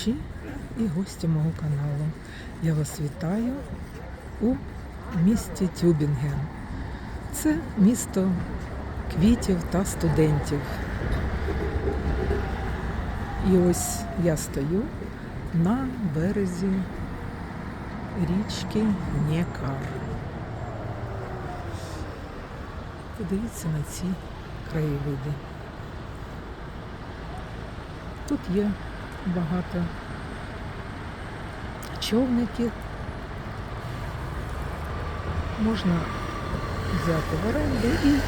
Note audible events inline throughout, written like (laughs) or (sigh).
глядачі і гості мого каналу. Я вас вітаю у місті Тюбінген. Це місто квітів та студентів. І ось я стою на березі річки Нєкар. Подивіться на ці краєвиди. Тут є багато човників. Можна взяти в оренду і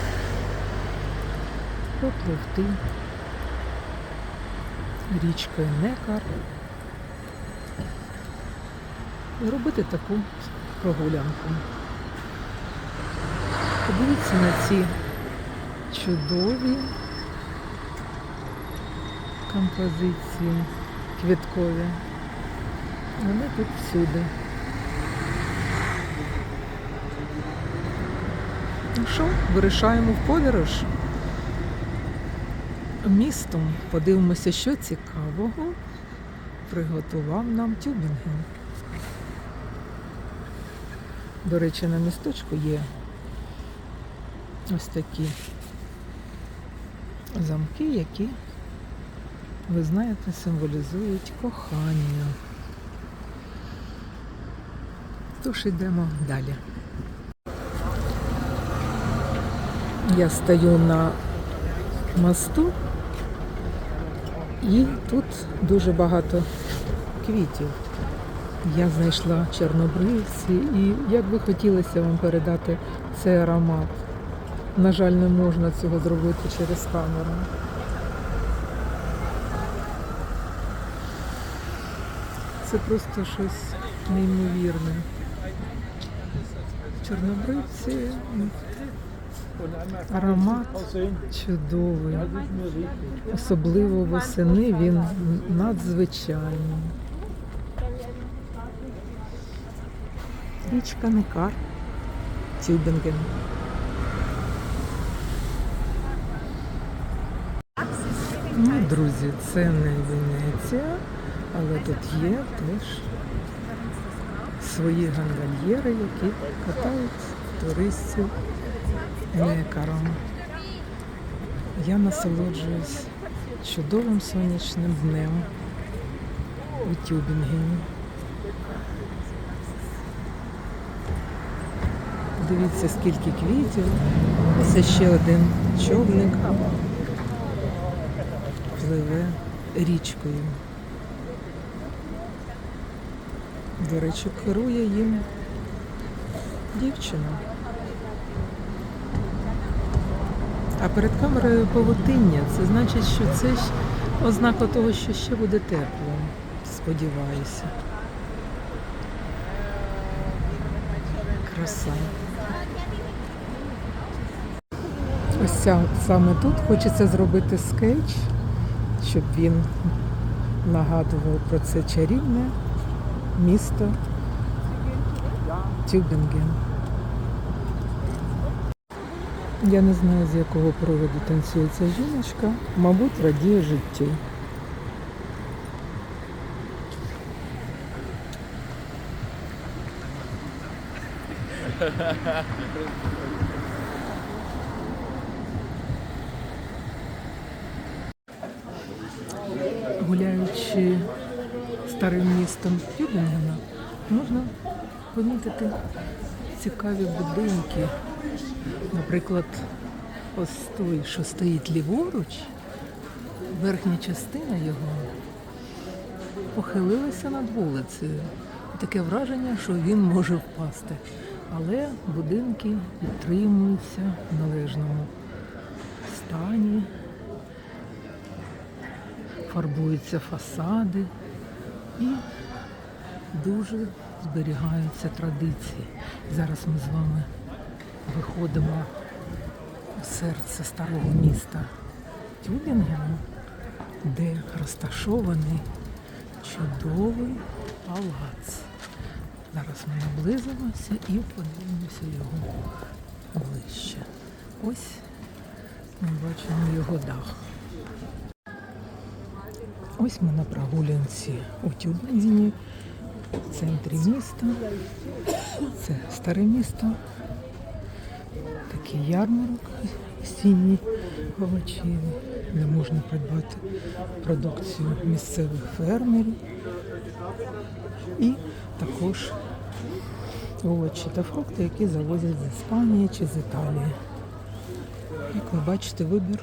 попливти річкою Некар і робити таку прогулянку. Подивіться на ці чудові композиції квіткові. Вони тут всюди. Ну що, вирішаємо в подорож містом. Подивимося, що цікавого приготував нам Тюбінген. До речі, на місточку є ось такі замки, які ви знаєте, символізують кохання. Тож йдемо далі. Я стою на мосту і тут дуже багато квітів. Я знайшла чорнобривці і як би хотілося вам передати цей аромат. На жаль, не можна цього зробити через камеру. Це просто щось неймовірне. Чорнобривці, аромат чудовий. Особливо восени він надзвичайний. Річка Некар, Тюбінген. Ну, друзі, це не Венеція, але тут є теж свої гангальєри, які катають туристів некаром. Я насолоджуюсь чудовим сонячним днем у Тюбінгені. Дивіться, скільки квітів. Ось ще один човник пливе річкою. До речі, керує їм дівчина. А перед камерою павутиння. Це значить, що це ж ознака того, що ще буде тепло. Сподіваюся. Краса. Ось саме тут хочеться зробити скетч, щоб він нагадував про це чарівне місто Тюбінген. Я не знаю, з якого приводу танцює ця жіночка, мабуть, радіє життю. (laughs) Гуляючи старим містом Тюбінгена, можна помітити цікаві будинки. Наприклад, ось той, що стоїть ліворуч, верхня частина його похилилася над вулицею. Таке враження, що він може впасти. Але будинки підтримуються в належному стані, фарбуються фасади і дуже зберігаються традиції. Зараз ми з вами виходимо у серце старого міста Тюбінгену, де розташований чудовий палац. Зараз ми наблизимося і подивимося його ближче. Ось ми бачимо його дах. Ось ми на прогулянці у Тюбінгені, в центрі міста. Це старе місто. Такий ярмарок осінній овочевий, де можна придбати продукцію місцевих фермерів. І також овочі та фрукти, які завозять з Іспанії чи з Італії. Як ви бачите, вибір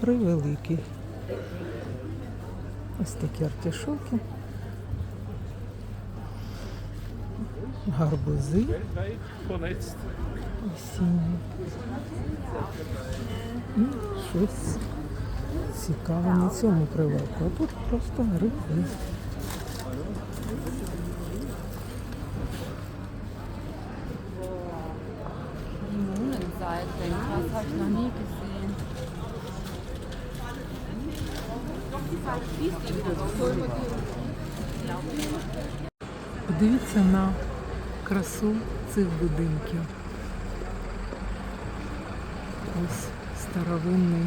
превеликий. Ось такі артишоки, гарбузи осінні. І щось цікаве на цьому прилавку. А тут просто гриби. Подивіться на красу цих будинків. Ось старовинний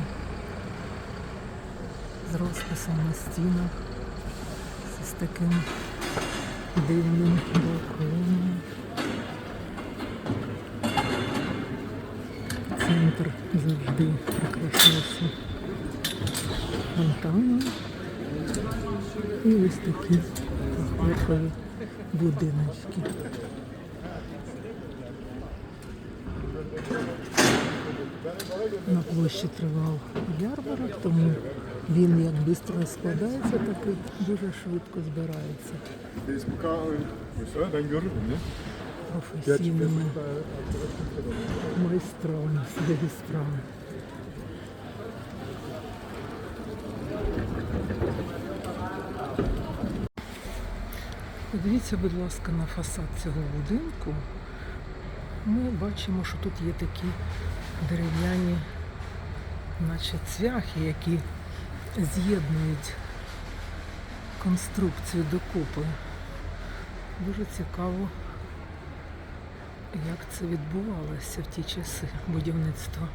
з розписом на стінах, з таким дивним балконом. Центр завжди прикрашався фонтаном. І ось такі фахверкові будиночки. На площі тривав ярмарок, тому він як швидко складається, так і дуже швидко збирається професійними майстрами своєї справи. Подивіться, будь ласка, на фасад цього будинку. Ми бачимо, що тут є такі дерев'яні, наче цвяхи, які з'єднують конструкцію докупи. Дуже цікаво, як це відбувалося в ті часи будівництва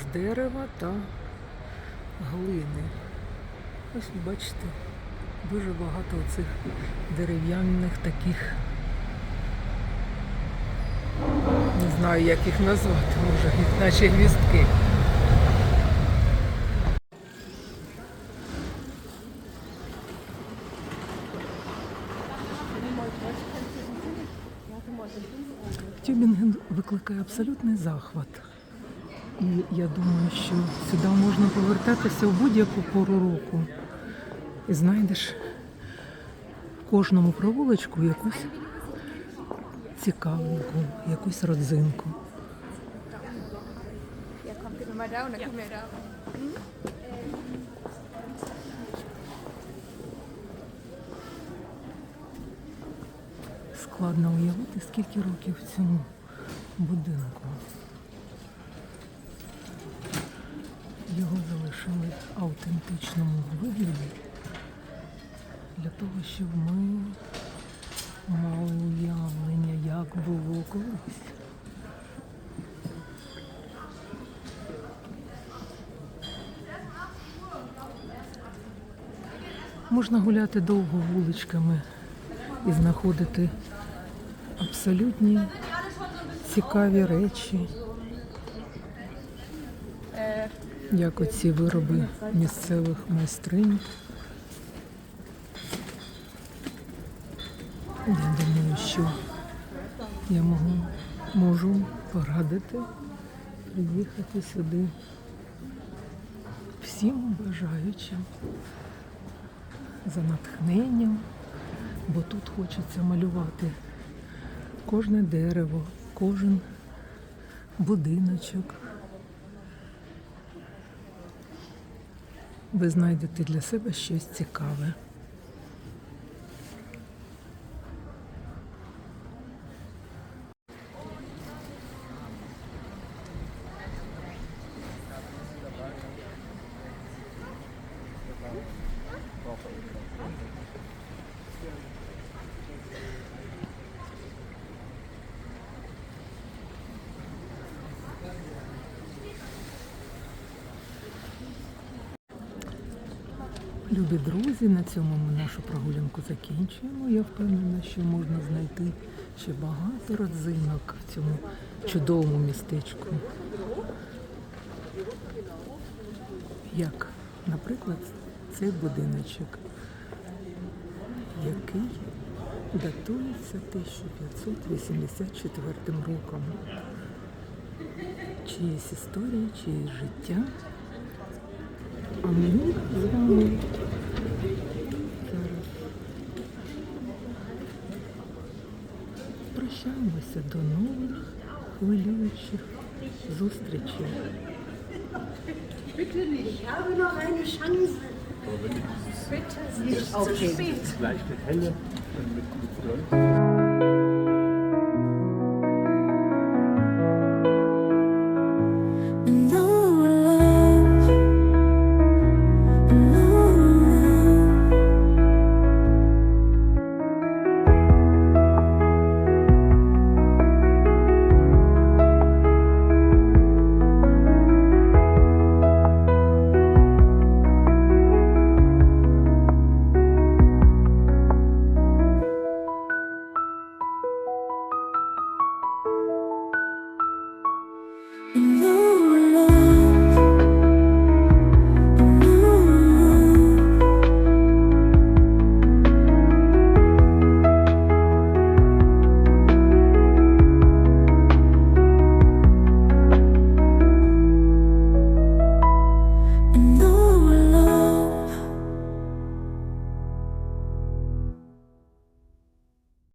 з дерева та глини. Ось бачите, дуже багато цих дерев'яних таких. Не знаю, як їх назвати, може, наче гвіздки. Тюбінген викликає абсолютний захват. І я думаю, що сюди можна повертатися в будь-яку пору року. І знайдеш в кожному провулочку якусь цікавинку, якусь родзинку. Складно уявити, скільки років цьому будинку. Його залишили в автентичному вигляді для того, щоб ми мали уявлення, як було колись. Можна гуляти довго вуличками і знаходити абсолютні цікаві речі, як оці вироби місцевих майстринь. Я думаю, що я можу, можу порадити приїхати сюди всім бажаючим за натхненням, бо тут хочеться малювати кожне дерево, кожен будиночок. Ви знайдете для себе щось цікаве. Любі друзі, на цьому ми нашу прогулянку закінчуємо. Я впевнена, що можна знайти ще багато родзинок в цьому чудовому містечку. Як, наприклад, цей будиночок, який датується 1584 роком. Чиїсь історії, чиєсь життя. А ми з вами зараз прощаємося до нових хвилюючих зустрічей. Bitte nicht, Ich habe noch eine Chance. Bitte Nicht zu spät. Gleich Leichte Helle mit, mit